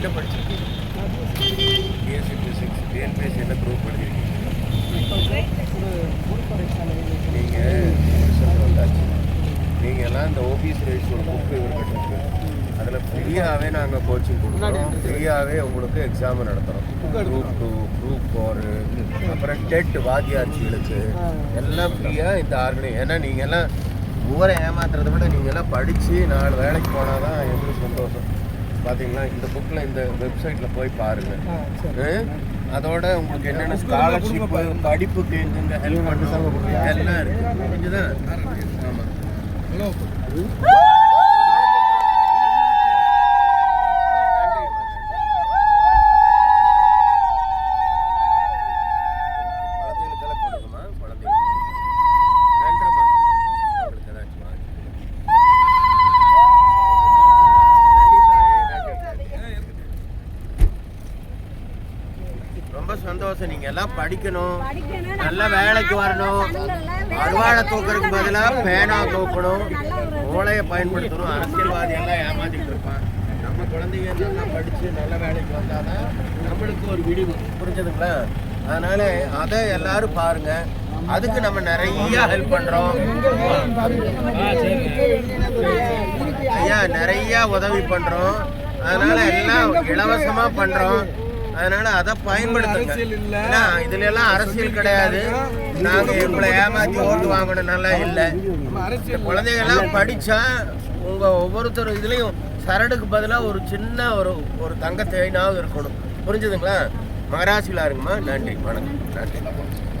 என்ன படிச்சிருக்கீங்க? BSc physics TNPSC என்ன குரூப் படிச்சிருக்கீங்க. நீங்கள் ரிசல்ட் வந்தாச்சு. நீங்கள் எல்லாம் இந்த ஓபிஎஸ் ரேஸ் ஒரு புக்கு இவர்கிட்ட இருக்கு. அதில் ஃப்ரீயாகவே நாங்கள் கோச்சிங் கொடுக்குறோம். ஃப்ரீயாகவே உங்களுக்கு எக்ஸாம் நடத்துகிறோம் குரூப் டூ குரூப் ஃபோரு அப்புறம் டெட் வாத்தியாட்சிகளுக்கு எல்லாம் ஃப்ரீயாக இந்த ஆர்கனை ஏன்னா நீங்கள் எல்லாம் ஊரை ஏமாத்துறதை விட நீங்கள் எல்லாம் படித்து நாலு வேலைக்கு போனால் தான் எங்களுக்கு சந்தோஷம். பார்த்தீங்களா இந்த புக்கில் இந்த வெப்சைட்டில் போய் பாருங்கள்? அதோட உங்களுக்கு என்னென்ன ஸ்காலர்ஷிப் படிப்புக்கு எங்கெங்க ஹெல்ப் பண்ணுறோம் எல்லாம் இருக்கு. புரிஞ்சுதா? ஆமாம் சந்தோஷம். நீங்க எல்லாம் படிக்கணும். நல்ல வேலைக்கு வரணும். அருவாளை தூக்குறதுக்கு பதிலாக பேனா தூக்கணும். மூளையை பயன்படுத்தணும். அரசியல்வாதி எல்லாம் ஏமாத்திட்டு இருப்பான். நம்ம குழந்தைங்க நல்லா படிச்சு நல்ல வேலைக்கு வந்தாதான் நம்மளுக்கு ஒரு விடிவு. புரிஞ்சதுங்களா? அதனால அதை எல்லாரும் பாருங்க. அதுக்கு நம்ம நிறைய ஹெல்ப் பண்றோம். ஐயா நிறைய உதவி பண்றோம். அதனால எல்லாம் இலவசமா பண்றோம். அதனால அதை பயன்படுத்துங்க. இதுல எல்லாம் அரசியல் கிடையாது. நாங்க எங்களை ஏமாத்தி ஓட்டு வாங்கணும் நல்லா இல்லை குழந்தைங்க எல்லாம் படிச்சா உங்க ஒவ்வொருத்தர் இதுலயும் சரடுக்கு பதிலாக ஒரு சின்ன ஒரு ஒரு தங்க தேனாவது இருக்கணும். புரிஞ்சுதுங்களா? மகராசிலா இருக்குமா நன்றி. வணக்கம். நன்றி.